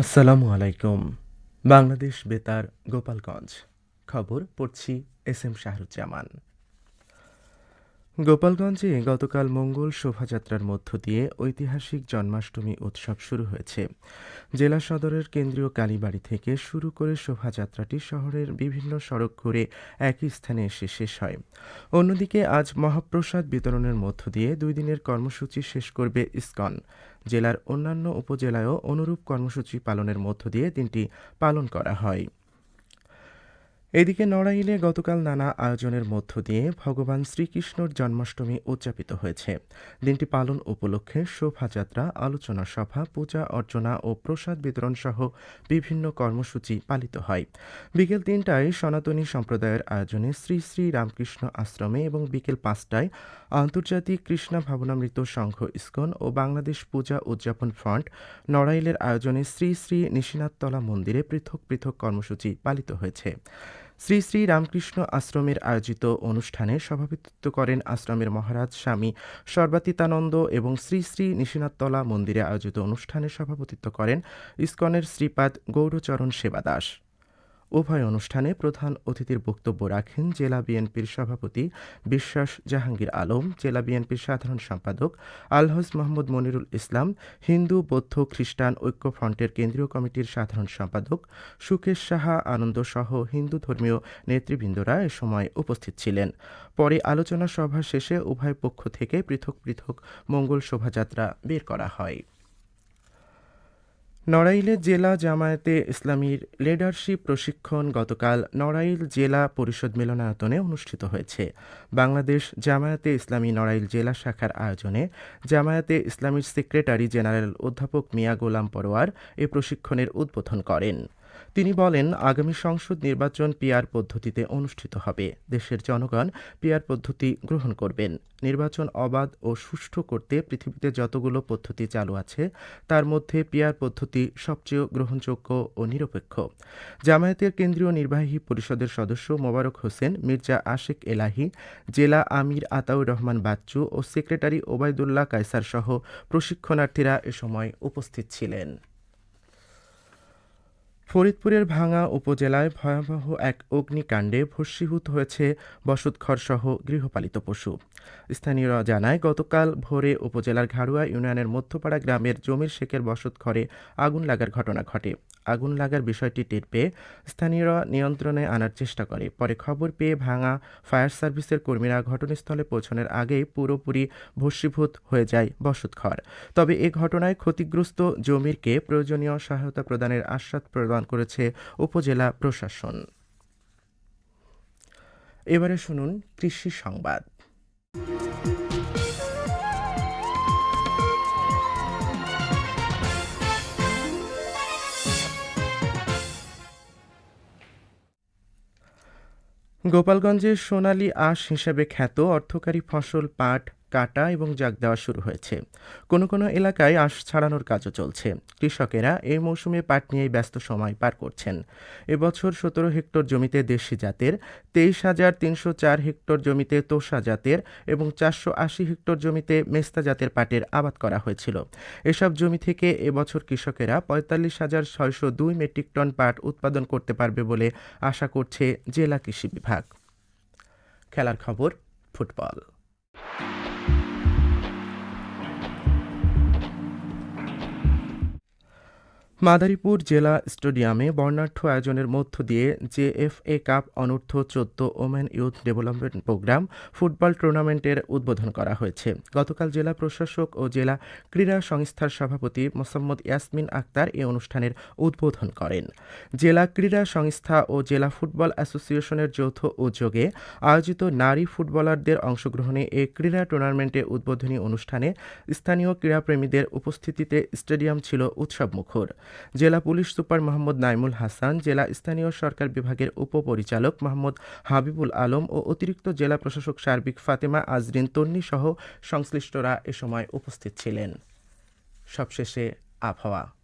আসসালামু আলাইকুম। বাংলাদেশ বেতার গোপালগঞ্জ। খবর পড়ছি এস এম শাহরুজ্জামান। গোপালগঞ্জে গতকাল মঙ্গল শোভাযাত্রার মধ্য দিয়ে ঐতিহাসিক জন্মাষ্টমী উৎসব শুরু হয়েছে। জেলা সদরের কেন্দ্রীয় কালীবাড়ি থেকে শুরু করে শোভাযাত্রাটি শহরের বিভিন্ন সড়ক ঘুরে একই স্থানে এসে শেষ হয়। অন্যদিকে আজ মহাপ্রসাদ বিতরণের মধ্য দিয়ে দুই দিনের কর্মসূচি শেষ করবে ইসকন। জেলার অন্যান্য উপজেলায়ও অনুরূপ কর্মসূচি পালনের মধ্য দিয়ে দিনটি পালন করা হয়। এদিকে নড়াইলে গতকাল নানা আয়োজনের মধ্য দিয়ে ভগবান শ্রীকৃষ্ণর জন্মাষ্টমী উদযাপিত হয়েছে। দিনটি পালন উপলক্ষে শোভাযাত্রা, আলোচনা সভা, পূজা অর্চনা ও প্রসাদ বিতরণ সহ বিভিন্ন কর্মসূচি পালিত হয়। বিকেল তিনটায় সনাতনী সম্প্রদায়ের আয়োজনে শ্রী শ্রী রামকৃষ্ণ আশ্রমে এবং বিকেল পাঁচটায় আন্তর্জাতিক কৃষ্ণা ভাবনামৃত সংঘ ইস্কন ও বাংলাদেশ পূজা উদযাপন ফ্রন্ট নড়াইলের আয়োজনে শ্রী শ্রী নিশিনাথতলা মন্দিরে পৃথক পৃথক কর্মসূচি পালিত হয়েছে। শ্রী শ্রী রামকৃষ্ণ আশ্রমের আয়োজিত অনুষ্ঠানে সভাপতিত্ব করেন আশ্রমের মহারাজ স্বামী সর্বাতীতানন্দ এবং শ্রী শ্রী নিশিনাথতলা মন্দিরে আয়োজিত অনুষ্ঠানে সভাপতিত্ব করেন ইস্কনের শ্রীপাদ গৌরচরণ সেবা দাস উভয় অনুষ্ঠানে প্রধান অতিথির বক্তব্য রাখেন জেলা বিএনপির সভাপতি বিশ্বাস জাহাঙ্গীর আলম, জেলা বিএনপির সাধারণ সম্পাদক আলহজ মোহাম্মদ মনিরুল ইসলাম, হিন্দু, বৌদ্ধ, খ্রিস্টান ঐক্য ফ্রন্টের কেন্দ্রীয় কমিটির সাধারণ সম্পাদক সুকেশ সাহা আনন্দ সহ হিন্দু ধর্মীয় নেতৃবৃন্দরা এ সময় উপস্থিত ছিলেন। পরে আলোচনা সভা শেষে উভয় পক্ষ থেকে পৃথক পৃথক মঙ্গল শোভাযাত্রা বের করা হয়। নড়াইলে জেলা জামায়াতে ইসলামীর লিডারশিপ প্রশিক্ষণ গতকাল নড়াইল জেলা পরিষদ মিলনায়তনে অনুষ্ঠিত হয়েছে। বাংলাদেশ জামায়াতে ইসলামী নড়াইল জেলা শাখার আয়োজনে জামায়াতে ইসলামীর সেক্রেটারি জেনারেল অধ্যাপক মিয়া গোলাম পরোয়ার এ প্রশিক্ষণের উদ্বোধন করেন। তিনি বলেন, আগামী সংসদ নির্বাচন পিআর পদ্ধতিতে অনুষ্ঠিত হবে। দেশের জনগণ পিআর পদ্ধতি গ্রহণ করবেন। নির্বাচন অবাধ ও সুষ্ঠু করতে পৃথিবীতে যতগুলো পদ্ধতি চালু আছে, তার মধ্যে পিআর পদ্ধতি সবচেয়ে গ্রহণযোগ্য ও নিরপেক্ষ। জামায়াতের কেন্দ্রীয় নির্বাহী পরিষদের সদস্য মোবারক হোসেন, মির্জা আশেক এলাহি, জেলা আমির আতাউর রহমান বাচ্চু ও সেক্রেটারি ওবায়দুল্লাহ কায়সার সহ প্রশিক্ষণার্থীরা এ সময় উপস্থিত ছিলেন। ফরিদপুরের ভাঙা উপজেলায় ভয়াবহ এক অগ্নিকাণ্ডে ভস্মীভূত হয়েছে বসতঘরসহ গৃহপালিত পশু। স্থানীয়রা জানায়, গতকাল ভোরে উপজেলার ঘাড়ুয়া ইউনিয়নের মধ্যপাড়া গ্রামের জমির শেখের বসত ঘরে আগুন লাগার ঘটনা ঘটে। আগুন লাগার বিষয়টি টের পেয়ে স্থানীয়রা নিয়ন্ত্রণে আনার চেষ্টা করে। পরে খবর পেয়ে ভাঙা ফায়ার সার্ভিসের কর্মীরা ঘটনাস্থলে পৌঁছানোর আগেই পুরোপুরি ভস্মীভূত হয়ে যায় বসতঘর তবে এ ঘটনায় ক্ষতিগ্রস্ত জমিরকে প্রয়োজনীয় সহায়তা প্রদানের আশ্বাস প্রদান করেছে উপজেলা প্রশাসন। এবারে শুনুন কৃষি সংবাদ। গোপালগঞ্জের সোনালী আঁশ হিসেবে খ্যাত অর্থকারী ফসল পাট কাটা এবং জাগ দেওয়া শুরু হয়েছে। কোনো কোনো এলাকায় আঁশ ছাড়ানোর কাজও চলছে। কৃষকেরা এই মৌসুমে পাট নিয়েই ব্যস্ত সময় পার করছেন। এবছর সতেরো হেক্টর জমিতে দেশি জাতের, তেইশ হাজার তিনশো চার হেক্টর জমিতে তোষা জাতের এবং চারশো আশি হেক্টর জমিতে মেস্তা জাতের পাটের আবাদ করা হয়েছিল। এসব জমি থেকে এবছর কৃষকেরা পঁয়তাল্লিশ হাজার ছয়শো দুই মেট্রিক টন পাট উৎপাদন করতে পারবে বলে আশা করছে জেলা কৃষি বিভাগ। খেলার খবর, ফুটবল। মাদারীপুর জেলা স্টেডিয়ামে বর্ণাঢ্য আয়োজনের মধ্য দিয়ে জেএফএ কাপ অনূর্ধ্ব চোদ্দ women youth development programme football টুর্নামেন্টের উদ্বোধন করা হয়েছে। গতকাল জেলা প্রশাসক ও জেলা ক্রীড়া সংস্থার সভাপতি মোসাম্মদ ইয়াসমিন আক্তার এ অনুষ্ঠানের উদ্বোধন করেন। জেলা ক্রীড়া সংস্থা ও জেলা ফুটবল অ্যাসোসিয়েশনের যৌথ উদ্যোগে আয়োজিত নারী ফুটবলারদের অংশগ্রহণে এ ক্রীড়া টুর্নামেন্টে উদ্বোধনী অনুষ্ঠানে স্থানীয় ক্রীড়াপ্রেমীদের উপস্থিতিতে স্টেডিয়াম ছিল উৎসবমুখর। জেলা পুলিশ সুপার মোহাম্মদ নাইমুল হাসান, জেলা স্থানীয় সরকার বিভাগের উপপরিচালক মোহাম্মদ হাবিবুল আলম ও অতিরিক্ত জেলা প্রশাসক সার্বিক ফাতেমা আজরিন তন্নি সহ সংশ্লিষ্টরা এ সময় উপস্থিত ছিলেন। সবশেষে আবহাওয়া।